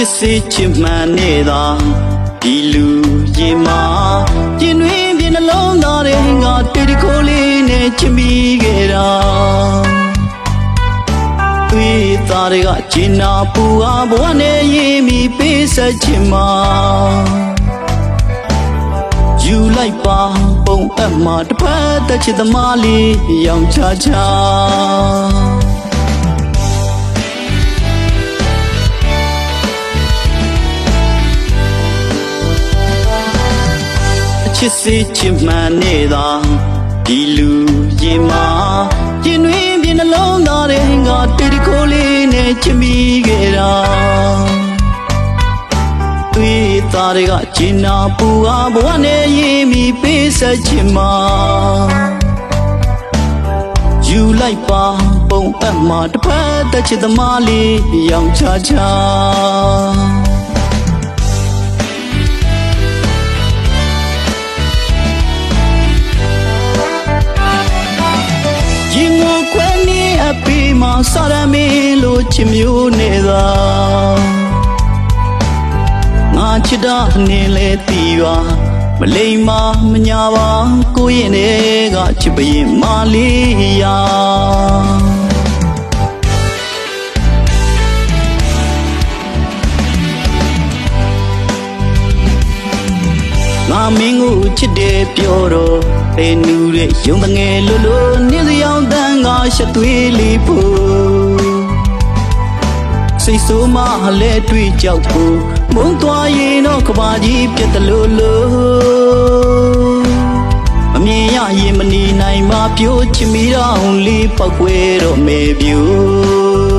ချစ်စေချစ်မှန်နေတာဒီလူရင်မာပြင်းတွင်ပြင်းနှလုံးသားတွေငါတေတခိုးလေးနဲ့ချစ်မိခဲ့တာသွေးသားတွေကကျင်နာပူအားဘဝနဲ့ရင်မီပေးဆက်ချင်မှာယူလိုက်ပါပုံအပ်မှာတစ်ဖက်သက်ချစ်သမားလေးရောင်ချချာ ချစ်စေချစ်မှန်နေတာဒီလူရင်မာကျင်တွင်ပြင်းနှလုံးသားတွေငါတေတခိုးလေးနဲ့ချစ်မိခဲ့တာသွေးသားတွေကကျင်နာပူအားဘဝနဲ့ရင်မီပေးဆက်ချင်မှာယူလိုက်ပါပုံအပ်မှာတစ်ဖက်သက်ချစ်သမားလေးရောင်ချချာ မှာစာရမင်းလိုချစ်မျိုးနေသာငါချစ်တာအနေလဲတီးပါမလိမ္မာမညာပါကိုရင်တွေကချစ်ပရင်မာလေးယာ ချစ်တယ်ပြောတော့အဲနူတဲ့ယုံတငယ်လိုလိုနေစယောင်တန်းကရှက်သွေးလေးဖို့စိတ်ဆိုးမှလဲတွေ့ကြောက်ဖို့မုန်းသွားရင်တော့ကဘာကြီးပြတ်တယ်လို့လို့အမြင်ရရင်မနေနိုင်မှပြိုးချင်မိတော့လေးပောက်ွယ်တော့မေပြိုး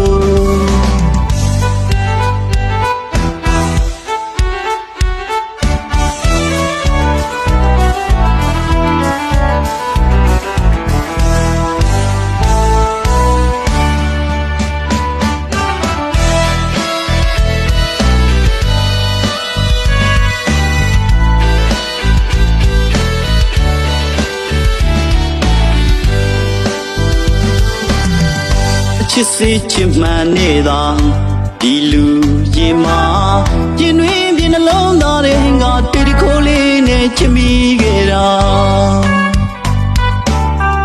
စ်စေချစ်မှန်နေတာဒီလူရင်မာပြင်းတွင်ပြင်းနှလုံးသားတွေငါတေတခိုးလေးနဲ့ချစ်မိခဲ့တာ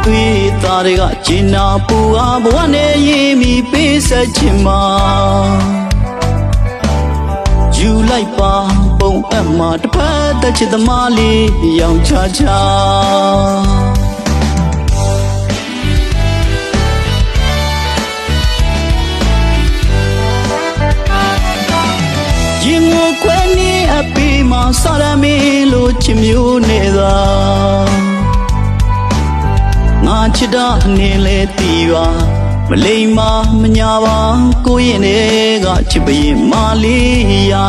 သွေးသားတွေကကျင်နာပူအားဘဝနဲ့ရင်မီပေးဆက်ချင်မှာယူလိုက်ပါပုံအပ်မှာတစ်ဖက်သက်ချစ်သမားလေးရောင်ချချာ စာရမင်းလိုချစ်မျိုးနေသာငါချစ်တာအနေလဲတီးပါမလိမ္မာမညာပါကိုရင်တွေကချစ်ပရင်မာလေးယာ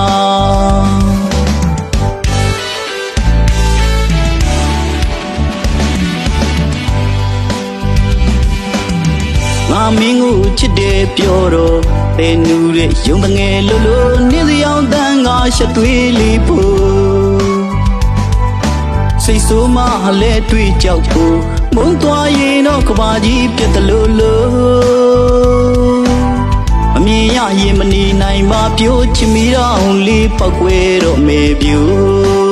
ငါမင်းကိုချစ်တယ်ပြောတော့ပဲနူတဲ့ယုံတငယ်လိုလိုနေစယောင်တန်းငါရှက်သွေးလေးဖို့ စိတ်ဆိုးမှလဲတွေ့ကြောက်ဖို့မုန်းသွားရင်တော့ကဘာကြီးပြတ်တယ်လို့လို့အမြင်ရရင်မနေနိုင်မှပြိုးချင်မိတော့လေးပောက်ွယ်တော့မေပြိုး